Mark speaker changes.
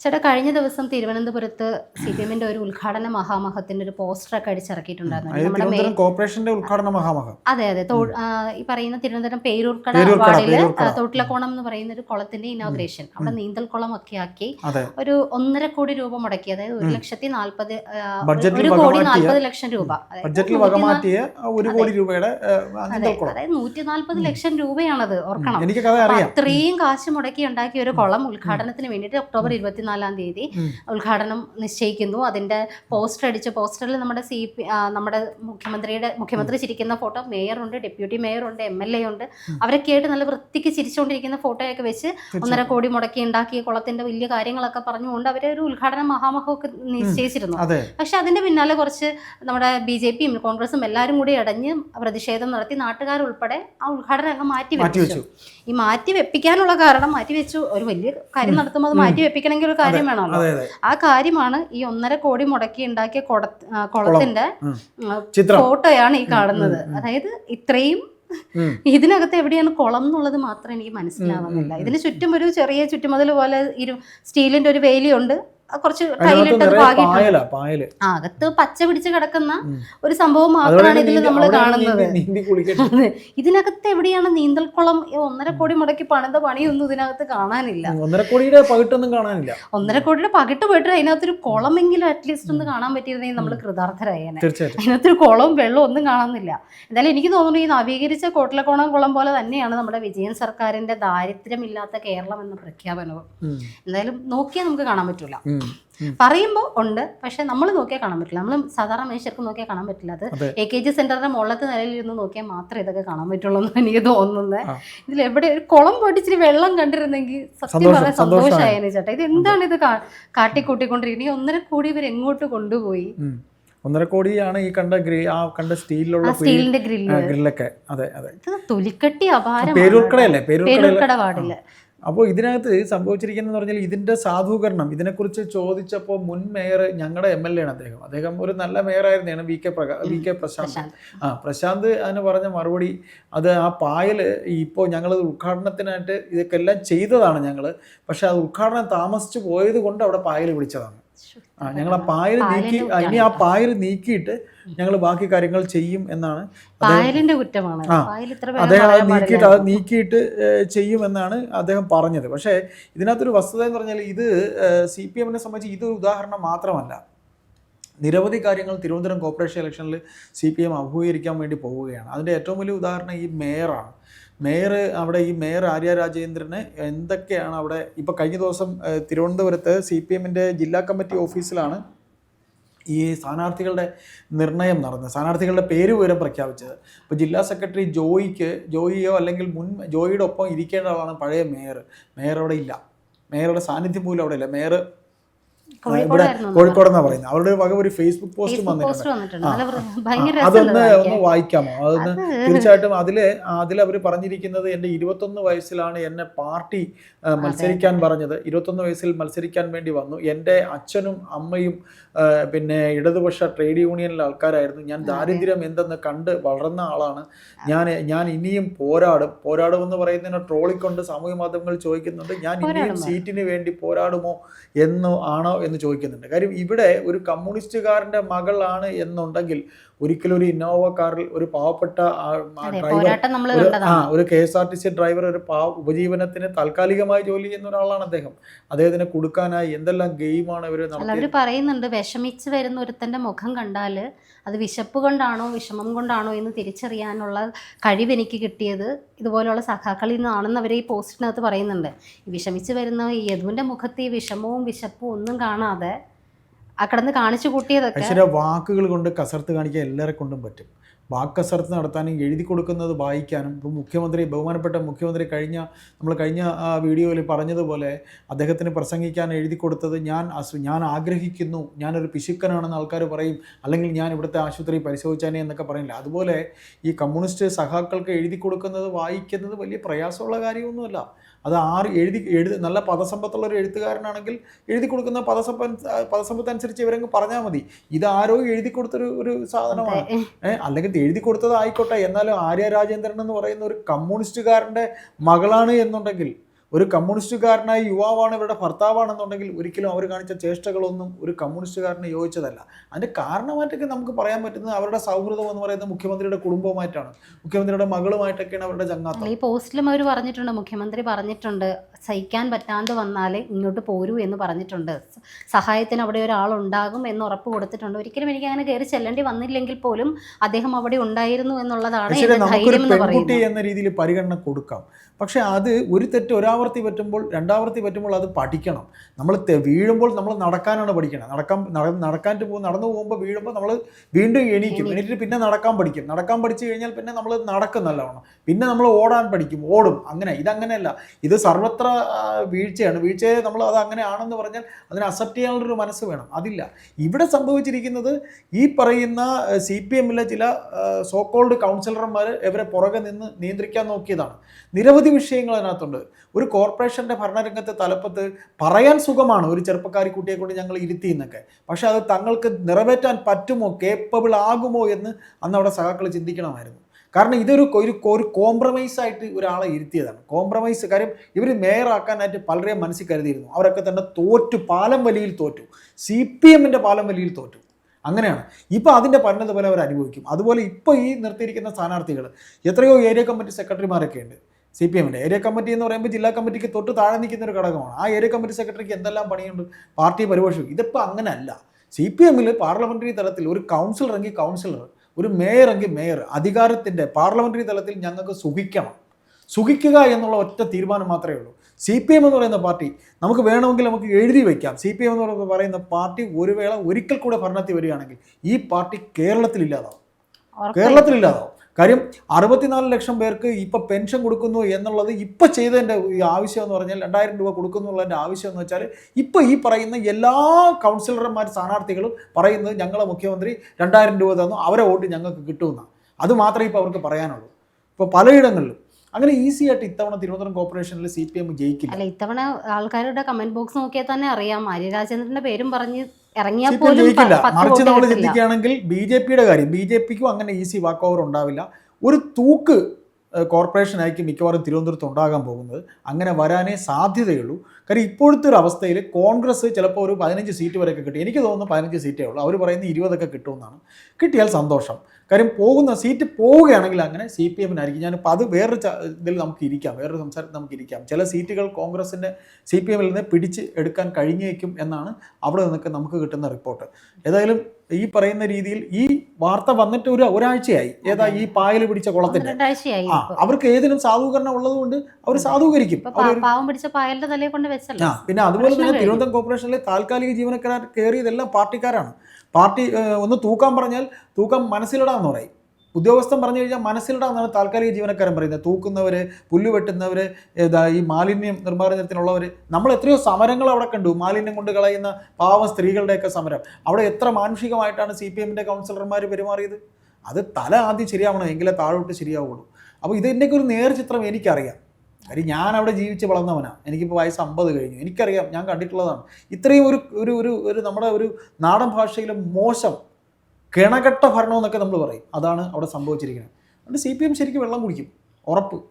Speaker 1: ചേട്ടാ കഴിഞ്ഞ ദിവസം തിരുവനന്തപുരത്ത് സി പി എമ്മിന്റെ ഒരു ഉദ്ഘാടന മഹാമഹത്തിന്റെ ഒരു പോസ്റ്റർ ഒക്കെ അടിച്ചിറക്കിയിട്ടുണ്ടായിരുന്നു.
Speaker 2: കോർപ്പറേഷന്റെ ഉദ്ഘാടന മഹാമഹം.
Speaker 1: അതെ അതെ. ഈ പറയുന്ന തിരുവനന്തപുരം പേരൂർക്കട വാർഡിൽ. തൊട്ടിലക്കോണം എന്ന് പറയുന്ന ഒരു കുളത്തിന്റെ ഇനോഗ്രേഷൻ അവിടെ നീന്തൽക്കുളം ഒക്കെ ആക്കി ഒരു ഒന്നര കോടി രൂപ മുടക്കി അതായത് ഒരു ലക്ഷത്തി നാൽപ്പത് ഒരു കോടി നാൽപ്പത് ലക്ഷം രൂപ. അതായത് നൂറ്റി നാൽപ്പത് ലക്ഷം രൂപയാണത് ഓർക്കണം. അത്രയും കാശ് മുടക്കി ഉണ്ടാക്കിയ ഒരു കുളം ഉദ്ഘാടനത്തിന് വേണ്ടിയിട്ട് ഒക്ടോബർ ഇരുപത്തിനാലാം തീയതി
Speaker 2: ഉം.
Speaker 1: ഉദ്ഘാടനം നിശ്ചയിക്കുന്നു. അതിന്റെ പോസ്റ്റർ അടിച്ച് പോസ്റ്ററിൽ നമ്മുടെ സി പി നമ്മുടെ മുഖ്യമന്ത്രിയുടെ മുഖ്യമന്ത്രി ചിരിക്കുന്ന ഫോട്ടോ മേയറുണ്ട് ഡെപ്യൂട്ടി മേയറുണ്ട് എം എൽ എ ഉണ്ട്. അവരൊക്കെ ആയിട്ട് നല്ല വൃത്തിക്ക് ചിരിച്ചുകൊണ്ടിരിക്കുന്ന ഫോട്ടോയൊക്കെ വെച്ച് ഒന്നര കോടി മുടക്കി ഉണ്ടാക്കിയ കുളത്തിന്റെ വലിയ കാര്യങ്ങളൊക്കെ പറഞ്ഞുകൊണ്ട് അവരെ ഒരു ഉദ്ഘാടന മഹാമഹമൊക്കെ നിശ്ചയിച്ചിരുന്നു. പക്ഷെ അതിന്റെ പിന്നാലെ കുറച്ച് നമ്മുടെ ബി ജെ പിയും കോൺഗ്രസും എല്ലാവരും കൂടി അടഞ്ഞ് പ്രതിഷേധം നടത്തി നാട്ടുകാരുൾപ്പെടെ ആ ഉദ്ഘാടനം അങ്ങ് മാറ്റി വെച്ചു ഈ മാറ്റി വെപ്പിക്കാനുള്ള കാരണം മാറ്റി വെച്ചു ഒരു വലിയ കാര്യം നടത്തുമ്പോൾ അത് മാറ്റി വെപ്പിക്കണമെങ്കിൽ ഒരു കാര്യം വേണമല്ലോ? ആ കാര്യമാണ് ഈ ഒന്നര കോടി മുടക്കി ഉണ്ടാക്കിയ കുട കുളത്തിന്റെ ഫോട്ടോയാണ് ഈ കാണുന്നത്. അതായത് ഇത്രയും. ഇതിനകത്ത് എവിടെയാണ് കുളം എന്നുള്ളത് മാത്രം എനിക്ക് മനസ്സിലാവുന്നില്ല. ഇതിന് ചുറ്റും ഒരു ചെറിയ ചുറ്റുമതിൽ പോലെ ഇരു സ്റ്റീലിന്റെ ഒരു വേലിയുണ്ട്. കുറച്ച്
Speaker 2: കയ്യിലിട്ടത്
Speaker 1: ആ, അകത്ത് പച്ച പിടിച്ച് കിടക്കുന്ന. ഒരു സംഭവം മാത്രമാണ് ഇതിൽ നമ്മൾ കാണുന്നത്. ഇതിനകത്ത് എവിടെയാണ് നീന്തൽക്കുളം ഒന്നര കോടി മുടക്കി പണിത പണിയൊന്നും ഇതിനകത്ത് കാണാനില്ല.
Speaker 2: ഒന്നര കോടിയുടെ പകിട്ടൊന്നും കാണാനില്ല.
Speaker 1: ഒന്നര കോടിയുടെ പകിട്ട് പോയിട്ട് അതിനകത്തൊരു കുളമെങ്കിലും അറ്റ്ലീസ്റ്റ് ഒന്ന് കാണാൻ പറ്റിയിരുന്നെങ്കിൽ നമ്മൾ കൃതാർത്ഥരായേനെ അതിനകത്തൊരു കുളവും വെള്ളവും ഒന്നും കാണുന്നില്ല എന്തായാലും എനിക്ക് തോന്നുന്നു ഈ നവീകരിച്ച കോട്ടിലക്കോണം കുളം പോലെ തന്നെയാണ് നമ്മുടെ വിജയൻ സർക്കാരിന്റെ ദാരിദ്ര്യമില്ലാത്ത കേരളം എന്ന പ്രഖ്യാപനവും. എന്തായാലും നോക്കിയാൽ നമുക്ക് കാണാൻ പറ്റൂല. പറയുമ്പോൾ ഉണ്ട് പക്ഷെ നമ്മൾ നോക്കിയാൽ കാണാൻ പറ്റില്ല. നമ്മൾ സാധാരണ മനുഷ്യർക്ക് നോക്കിയാൽ കാണാൻ പറ്റില്ല. അത്. എ കെ ജി സെന്ററിന്റെ മുകളിലത്തെ നിലയിൽ ഇരുന്ന് നോക്കിയാൽ മാത്രമേ ഇതൊക്കെ കാണാൻ പറ്റുള്ളൂ എന്ന് എനിക്ക് തോന്നുന്നത്. ഇതിൽ എവിടെ ഒരു കുളം പോയിട്ട് ഇച്ചിരി വെള്ളം കണ്ടിരുന്നെങ്കിൽ സത്യം പറയാൻ
Speaker 2: സന്തോഷമായി.
Speaker 1: സന്തോഷമായേനെ ചേട്ടാ. ഇത് എന്താണ് ഇത് കാട്ടിക്കൂട്ടിക്കൊണ്ടിരിക്കുന്നത് ഈ ഒന്നര കോടി ഇവർ എങ്ങോട്ട് കൊണ്ടുപോയി.
Speaker 2: ഒന്നര കോടിയാണ് ഈ കണ്ട ഗ്രിൽ ആ കണ്ട സ്റ്റീലിലുള്ള
Speaker 1: സ്റ്റീലിന്റെ ഗ്രില്ല്.
Speaker 2: ഗ്രില്ലൊക്കെ. അതെ അതെ.
Speaker 1: ഇത് തൊലിക്കട്ടി അപാരം
Speaker 2: പേരൂർക്കടയല്ലേ? പേരൂർക്കട
Speaker 1: പേരൂർക്കട വാർഡിൽ.
Speaker 2: അപ്പോൾ ഇതിനകത്ത് സംഭവിച്ചിരിക്കുന്നത് പറഞ്ഞാൽ ഇതിന്റെ സാധൂകരണം ഇതിനെക്കുറിച്ച് ചോദിച്ചപ്പോൾ മുൻ മേയർ ഞങ്ങളുടെ എം എൽ എ ആണ് അദ്ദേഹം. അദ്ദേഹം ഒരു നല്ല മേയറായിരുന്നാണ് വി കെ പ്രകാ വി കെ പ്രശാന്ത്.
Speaker 1: പ്രശാന്ത്.
Speaker 2: ആ പ്രശാന്ത് അതിന് പറഞ്ഞ മറുപടി അത് ആ പായൽ ഇപ്പോൾ ഞങ്ങൾ ഉദ്ഘാടനത്തിനായിട്ട് ഇതൊക്കെ എല്ലാം ചെയ്തതാണ് ഞങ്ങൾ പക്ഷെ അത് ഉദ്ഘാടനം താമസിച്ചു പോയത് കൊണ്ട് അവിടെ പായൽ പിടിച്ചതാണ് ആ ഞങ്ങൾ ആ പായൽ നീക്കി ഇനി ആ പായൽ നീക്കിയിട്ട് ഞങ്ങൾ ബാക്കി കാര്യങ്ങൾ ചെയ്യും എന്നാണ്.
Speaker 1: പായലിന്റെ കുറ്റമാണ്.
Speaker 2: അദ്ദേഹം അത് നീക്കിയിട്ട്. അത് നീക്കിയിട്ട് ചെയ്യും എന്നാണ് അദ്ദേഹം പറഞ്ഞത്. പക്ഷേ ഇതിനകത്തൊരു വസ്തുത എന്ന് പറഞ്ഞാൽ ഇത് സി പി എമ്മിനെ സംബന്ധിച്ച് ഇതൊരു ഉദാഹരണം മാത്രമല്ല. നിരവധി കാര്യങ്ങൾ തിരുവനന്തപുരം കോർപ്പറേഷൻ ഇലക്ഷനിൽ സി പി എം അഭിമുഖീകരിക്കാൻ വേണ്ടി പോവുകയാണ്. അതിന്റെ ഏറ്റവും വലിയ ഉദാഹരണം ഈ മേയറാണ്. മേയർ അവിടെ ഈ മേയർ ആര്യ രാജേന്ദ്രന് എന്തൊക്കെയാണ് അവിടെ ഇപ്പോൾ കഴിഞ്ഞ ദിവസം തിരുവനന്തപുരത്ത് സി പി എമ്മിന്റെ ജില്ലാ കമ്മിറ്റി ഓഫീസിലാണ് ഈ സ്ഥാനാർത്ഥികളുടെ നിർണയം നടന്നത്. സ്ഥാനാർത്ഥികളുടെ പേര് വിവരം പ്രഖ്യാപിച്ചത്. അപ്പോൾ ജില്ലാ സെക്രട്ടറി ജോയിക്ക് ജോയിയോ അല്ലെങ്കിൽ മുൻ ജോയിയുടെ ഒപ്പം ഇരിക്കേണ്ട ആളാണ് പഴയ മേയർ. മേയർ അവിടെ ഇല്ല. മേയറുടെ സാന്നിധ്യം പോലും അവിടെ ഇല്ല. മേയർ ഇവിടെ
Speaker 1: അന്ന്.
Speaker 2: പറയുന്നത്. അവരുടെ വക ഒരു ഫേസ്ബുക്ക് പോസ്റ്റ് വന്നിട്ടുണ്ട്. അതൊന്ന് ഒന്ന് വായിക്കാമോ? അതൊന്ന് തീർച്ചയായിട്ടും അതിൽ അതിൽ അവർ പറഞ്ഞിരിക്കുന്നത് എന്റെ ഇരുപത്തൊന്ന് വയസ്സിലാണ് എന്നെ പാർട്ടി മത്സരിക്കാൻ പറഞ്ഞത്. ഇരുപത്തൊന്ന് വയസ്സിൽ മത്സരിക്കാൻ വേണ്ടി വന്നു. എന്റെ അച്ഛനും അമ്മയും പിന്നെ ഇടതുപക്ഷ ട്രേഡ് യൂണിയനിലെ ആൾക്കാരായിരുന്നു. ഞാൻ ദാരിദ്ര്യം എന്തെന്ന് കണ്ട് വളർന്ന ആളാണ്. ഞാൻ ഞാൻ ഇനിയും പോരാടും. പോരാടുമെന്ന് പറയുന്നതിനെ ട്രോളിക്കൊണ്ട് സാമൂഹ്യ മാധ്യമങ്ങൾ ചോദിക്കുന്നുണ്ട്. ഞാൻ ഇനിയും സീറ്റിന് വേണ്ടി പോരാടുമോ എന്നോ ആണോ എന്ന് ചോദിക്കുന്നുണ്ട്. കാര്യം ഇവിടെ ഒരു കമ്മ്യൂണിസ്റ്റുകാരന്റെ മകളാണ് എന്നുണ്ടെങ്കിൽ ഒരിക്കലും ഒരു ഇന്നോവ കാറിൽ ഒരു പാവപ്പെട്ട ഡ്രൈവർ ആ ഒരു K S R T C driver ഒരു പാവ ഉപജീവനത്തിന് താൽക്കാലികമായി ജോലി ചെയ്യുന്ന ഒരാളാണ് അദ്ദേഹം. അദ്ദേഹത്തിന് കൊടുക്കാനായി എന്തെല്ലാം ഗെയിമാണ് ഇവർ
Speaker 1: അവർ പറയുന്നുണ്ട് വിഷമിച്ച് വരുന്ന ഒരുത്തന്റെ മുഖം കണ്ടാൽ അത് വിശപ്പ് കൊണ്ടാണോ വിഷമം കൊണ്ടാണോ എന്ന് തിരിച്ചറിയാനുള്ള കഴിവ് എനിക്ക് കിട്ടിയത് ഇതുപോലെയുള്ള സഖാക്കളിൽ നിന്നാണെന്ന് അവർ ഈ പോസ്റ്റിനകത്ത് പറയുന്നുണ്ട്. വിഷമിച്ച് വരുന്ന ഈ യദുവിന്റെ മുഖത്ത് ഈ വിഷമവും വിശപ്പും ഒന്നും കാണാതെ ആ കിടന്ന് കാണിച്ചു കൂട്ടിയതൊക്കെ.
Speaker 2: വാക്കുകൾ കൊണ്ട് കസർത്ത് കാണിക്കാൻ എല്ലാവരെ കൊണ്ടും പറ്റും. വാക്കസർത്ത് നടത്താനും എഴുതി കൊടുക്കുന്നത് വായിക്കാനും. ഇപ്പോൾ മുഖ്യമന്ത്രി ബഹുമാനപ്പെട്ട മുഖ്യമന്ത്രി കഴിഞ്ഞ നമ്മൾ കഴിഞ്ഞ ആ വീഡിയോയിൽ പറഞ്ഞതുപോലെ അദ്ദേഹത്തിന് പ്രസംഗിക്കാൻ എഴുതി കൊടുത്തത് ഞാൻ ഞാൻ ആഗ്രഹിക്കുന്നു. ഞാനൊരു പിശുക്കനാണെന്ന് ആൾക്കാർ പറയും. അല്ലെങ്കിൽ ഞാൻ ഇവിടുത്തെ ആശുപത്രി പരിശോധിച്ചാനേ എന്നൊക്കെ പറയില്ല. അതുപോലെ ഈ കമ്മ്യൂണിസ്റ്റ് സഖാക്കൾക്ക് എഴുതി കൊടുക്കുന്നത് വായിക്കുന്നത് വലിയ പ്രയാസമുള്ള കാര്യമൊന്നുമല്ല. അത് ആർ എഴുതി എഴുതി നല്ല പദസമ്പത്തുള്ള ഒരു എഴുത്തുകാരനാണെങ്കിൽ എഴുതി കൊടുക്കുന്ന പദസമ്പ പദസമ്പത്ത് അനുസരിച്ച് ഇവരങ്ങ് പറഞ്ഞാൽ മതി. ഇത് ആരോ എഴുതി കൊടുത്തൊരു ഒരു സാധനമാണ്. അല്ലെങ്കിൽ എഴുതി കൊടുത്തത് ആയിക്കോട്ടെ എന്നാലും ആര്യ രാജേന്ദ്രൻ എന്ന് പറയുന്ന ഒരു കമ്മ്യൂണിസ്റ്റുകാരന്റെ മകളാണ് എന്നുണ്ടെങ്കിൽ ഒരു കമ്മ്യൂണിസ്റ്റുകാരനായ യുവാവാണ് ഇവരുടെ ഭർത്താവാണെന്നുണ്ടെങ്കിൽ ഒരിക്കലും അവർ കാണിച്ച ചേഷ്ടകളൊന്നും ഒരു കമ്മ്യൂണിസ്റ്റുകാരന് യോജിച്ചതല്ല. അതിന്റെ കാരണമായിട്ടൊക്കെ നമുക്ക് പറയാൻ പറ്റുന്നത് അവരുടെ സൗഹൃദം എന്ന് പറയുന്നത് മുഖ്യമന്ത്രിയുടെ കുടുംബവുമായിട്ടാണ്. മുഖ്യമന്ത്രിയുടെ മകളുമായിട്ടൊക്കെയാണ് അവരുടെ ചങ്ങാത്തം.
Speaker 1: ഈ പോസ്റ്റിലും അവർ പറഞ്ഞിട്ടുണ്ട് മുഖ്യമന്ത്രി പറഞ്ഞിട്ടുണ്ട് സഹിക്കാൻ പറ്റാണ്ട് വന്നാൽ ഇങ്ങോട്ട് പോരൂ എന്ന് പറഞ്ഞിട്ടുണ്ട്. സഹായത്തിന് അവിടെ ഒരാളുണ്ടാകും എന്ന് ഉറപ്പ് കൊടുത്തിട്ടുണ്ട്. ഒരിക്കലും എനിക്ക് അങ്ങനെ കയറി ചെല്ലേണ്ടി വന്നില്ലെങ്കിൽ പോലും അദ്ദേഹം അവിടെ ഉണ്ടായിരുന്നു എന്നുള്ളതാണ് എന്ന്
Speaker 2: രീതിയിൽ പരിഗണന കൊടുക്കാം. പക്ഷെ അത് ഒരു തെറ്റ് ഒരാവർത്തി പറ്റുമ്പോൾ രണ്ടാവർത്തി പറ്റുമ്പോൾ അത് പഠിക്കണം. നമ്മൾ വീഴുമ്പോൾ നമ്മൾ നടക്കാനാണ് പഠിക്കണം. നടക്കാൻ നട- നടക്കാനായിട്ട് പോകും നടന്നു പോകുമ്പോൾ വീഴുമ്പോൾ നമ്മൾ വീണ്ടും എണീക്കും. എണീറ്റിട്ട് പിന്നെ നടക്കാൻ പഠിക്കും. നടക്കാൻ പഠിച്ചു കഴിഞ്ഞാൽ പിന്നെ നമ്മൾ നടക്കും നല്ലവണ്ണം. പിന്നെ നമ്മൾ ഓടാൻ പഠിക്കും. ഓടും. അങ്ങനെ. ഇതങ്ങനെയല്ല. ഇത് സർവത്ര വീഴ്ചയാണ്. വീഴ്ചയെ നമ്മൾ അത് അങ്ങനെ ആണെന്ന് പറഞ്ഞാൽ അതിനെ അക്സെപ്റ്റ് ചെയ്യാനുള്ളൊരു മനസ്സ് വേണം. അതില്ല. ഇവിടെ സംഭവിച്ചിരിക്കുന്നത് ഈ പറയുന്ന സി പി എമ്മിലെ ചില സോക്കോൾഡ് കൗൺസിലർമാർ ഇവരെ പുറകെ നിന്ന് നിയന്ത്രിക്കാൻ നോക്കിയതാണ്. നിരവധി വിഷയങ്ങൾ അതിനകത്തുണ്ട്. ഒരു കോർപ്പറേഷന്റെ ഭരണരംഗത്തെ തലപ്പത്ത് പറയാൻ സുഖമാണ് ഒരു ചെറുപ്പക്കാരി കുട്ടിയെ കൊണ്ട് ഞങ്ങൾ ഇരുത്തി എന്നൊക്കെ പക്ഷെ അത് തങ്ങൾക്ക് നിറവേറ്റാൻ പറ്റുമോ കേപ്പബിൾ ആകുമോ എന്ന് അന്ന് അവിടെ സഖാക്കൾ ചിന്തിക്കണമായിരുന്നു. കാരണം ഇതൊരു ഒരു ഒരു കോംപ്രമൈസ് ആയിട്ട് ഒരാളെ ഇരുത്തിയതാണ്. കോംപ്രമൈസ് കാര്യം ഇവർ മേയറാക്കാനായിട്ട് പലരെയും മനസ്സിൽ കരുതിയിരുന്നു. അവരൊക്കെ തന്നെ തോറ്റു പാലം വലിയിൽ തോറ്റു. സി പി എമ്മിന്റെ പാലം വലിയിൽ തോറ്റു. അങ്ങനെയാണ്. ഇപ്പോൾ അതിന്റെ പരിണത പോലെ അവർ അനുഭവിക്കും അതുപോലെ ഇപ്പോൾ ഈ നിർത്തിയിരിക്കുന്ന സ്ഥാനാർത്ഥികൾ എത്രയോ ഏരിയ കമ്മിറ്റി സെക്രട്ടറിമാരൊക്കെ ഉണ്ട്. സി പി എമ്മിന്റെ. ഏരിയ കമ്മിറ്റി എന്ന് പറയുമ്പോൾ ജില്ലാ കമ്മിറ്റിക്ക് തൊട്ട് താഴെ നിൽക്കുന്ന ഒരു ഘടകമാണ്. ആ ഏരിയ കമ്മിറ്റി സെക്രട്ടറിക്ക് എന്തെല്ലാം പണിയുണ്ട്? പാർട്ടി പരിപോഷിക്കും. ഇതിപ്പോൾ അങ്ങനെയല്ല. സി പി എമ്മിൽ പാർലമെന്ററി തലത്തിൽ ഒരു കൗൺസിലർ എങ്കിൽ കൗൺസിലർ ഒരു മേയർ എങ്കിൽ മേയർ അധികാരത്തിന്റെ പാർലമെന്ററി തലത്തിൽ ഞങ്ങൾക്ക് സുഖിക്കണം. സുഖിക്കുക എന്നുള്ള ഒറ്റ തീരുമാനം മാത്രമേ ഉള്ളൂ. സി പി എം എന്ന് പറയുന്ന പാർട്ടി നമുക്ക് വേണമെങ്കിൽ നമുക്ക് എഴുതി വയ്ക്കാം. സി പി എം എന്ന് പറയുന്ന പാർട്ടി ഒരു വേള ഒരിക്കൽ കൂടെ ഭരണത്തിൽ വരികയാണെങ്കിൽ ഈ പാർട്ടി കേരളത്തിൽ ഇല്ലാതാവും. കേരളത്തിൽ ഇല്ലാതാവും. കാര്യം അറുപത്തിനാല് ലക്ഷം പേർക്ക് ഇപ്പൊ പെൻഷൻ കൊടുക്കുന്നു എന്നുള്ളത് ഇപ്പൊ ചെയ്തതിന്റെ ഈ ആവശ്യം എന്ന് പറഞ്ഞാൽ രണ്ടായിരം രൂപ കൊടുക്കുന്നു എന്നുള്ളതിന്റെ ആവശ്യം എന്ന് വെച്ചാൽ ഇപ്പൊ ഈ പറയുന്ന എല്ലാ കൗൺസിലർമാർ സ്ഥാനാർത്ഥികളും പറയുന്നത് ഞങ്ങളെ മുഖ്യമന്ത്രി രണ്ടായിരം രൂപ തന്നു അവരെ വോട്ട് ഞങ്ങൾക്ക് കിട്ടുമെന്നാണ് അത് മാത്രമേ ഇപ്പോൾ അവർക്ക് പറയാനുള്ളൂ. ഇപ്പോൾ പലയിടങ്ങളിലും അങ്ങനെ ഈസി ആയിട്ട് ഇത്തവണ തിരുവനന്തപുരം കോർപ്പറേഷനിൽ സി പി എം ജയിക്കില്ല.
Speaker 1: അല്ല ഇത്തവണ ആൾക്കാരുടെ കമന്റ് ബോക്സ് നോക്കിയാൽ തന്നെ അറിയാം. ആര്യ രാജേന്ദ്രന്റെ പേരും പറഞ്ഞ് ഇറങ്ങിയാൽ പോലും
Speaker 2: ജയിക്കില്ല. മറിച്ച് നമ്മൾ ചിന്തിക്കുകയാണെങ്കിൽ ബി ജെ പിയുടെ കാര്യം ബി ജെ പിക്കും അങ്ങനെ ഈസി വാക്ക് ഓവർ ഉണ്ടാവില്ല. ഒരു തൂക്ക് കോർപ്പറേഷൻ കോർപ്പറേഷനായിരിക്കും മിക്കവാറും തിരുവനന്തപുരത്ത് ഉണ്ടാകാൻ പോകുന്നത്. അങ്ങനെ വരാനേ സാധ്യതയുള്ളൂ. കാര്യം ഇപ്പോഴത്തെ ഒരു അവസ്ഥയിൽ കോൺഗ്രസ് ചിലപ്പോൾ ഒരു പതിനഞ്ച് സീറ്റ് വരെയൊക്കെ കിട്ടും. എനിക്ക് തോന്നുന്നു പതിനഞ്ച് സീറ്റേ ഉള്ളൂ. അവർ പറയുന്നത് ഇരുപതൊക്കെ കിട്ടുമെന്നാണ്. കിട്ടിയാൽ സന്തോഷം. കാര്യം പോകുന്ന സീറ്റ് പോവുകയാണെങ്കിൽ അങ്ങനെ സി പി എമ്മിനായിരിക്കും ഞാനിപ്പോൾ അത് വേറൊരു ഇതിൽ നമുക്ക് ഇരിക്കാം. വേറൊരു സംസാരത്തിൽ നമുക്ക് ഇരിക്കാം. ചില സീറ്റുകൾ കോൺഗ്രസിന്റെ സി പി എമ്മിൽ നിന്ന് പിടിച്ച് എടുക്കാൻ കഴിഞ്ഞേക്കും എന്നാണ് അവിടെ നിന്നൊക്കെ നമുക്ക് കിട്ടുന്ന റിപ്പോർട്ട് ഏതായാലും ഈ പറയുന്ന രീതിയിൽ ഈ വാർത്ത വന്നിട്ട് ഒരു ഒരാഴ്ചയായി. ഏതാ ഈ പായൽ പിടിച്ച കുളത്തിന്റെ ആ അവർക്ക് ഏതിനും സാധൂകരണം ഉള്ളതുകൊണ്ട് അവർ സാധൂകരിക്കും. പിന്നെ അതുപോലെ തന്നെ. തിരുവനന്തപുരം കോർപ്പറേഷനിലെ താൽക്കാലിക ജീവനക്കാർ കയറിയതെല്ലാം പാർട്ടിക്കാരാണ്. പാർട്ടി ഒന്ന് തൂക്കാൻ പറഞ്ഞാൽ തൂക്കം മനസ്സിലിടാന്ന് പറയും. ഉദ്യോഗസ്ഥൻ പറഞ്ഞു കഴിഞ്ഞാൽ മനസ്സിലിടാന്നാണ് താൽക്കാലിക ജീവനക്കാരൻ പറയുന്നത്. തൂക്കുന്നവര് പുല്ല് ഏതാ ഈ മാലിന്യം നിർമ്മാർജനത്തിനുള്ളവർ നമ്മൾ എത്രയോ സമരങ്ങൾ അവിടെ കണ്ടു. മാലിന്യം കൊണ്ട് കളയുന്ന പാവം സ്ത്രീകളുടെയൊക്കെ സമരം. അവിടെ എത്ര മാനുഷികമായിട്ടാണ് സി പി എമ്മിന്റെ കൗൺസിലർമാർ പെരുമാറിയത്? അത് തല ആദ്യം ശരിയാവണം എങ്കിലേ താഴോട്ട് ശരിയാവുള്ളൂ. അപ്പോൾ ഇതിന്റെയൊക്കെ ഒരു നേർചിത്രം എനിക്കറിയാം. കാര്യം ഞാൻ അവിടെ ജീവിച്ച് വളർന്നവനാണ് എനിക്കിപ്പോൾ വയസ്സ് അമ്പത് കഴിഞ്ഞു. എനിക്കറിയാം ഞാൻ കണ്ടിട്ടുള്ളതാണ്. ഇത്രയും ഒരു ഒരു ഒരു നമ്മുടെ ഒരു നാടൻ ഭാഷയിലെ മോശം കിണകെട്ട ഭരണമെന്നൊക്കെ നമ്മൾ പറയും. അതാണ് അവിടെ സംഭവിച്ചിരിക്കുന്നത്. അതുകൊണ്ട് സി പി എം ശരിക്കും വെള്ളം കുടിക്കും. ഉറപ്പ്.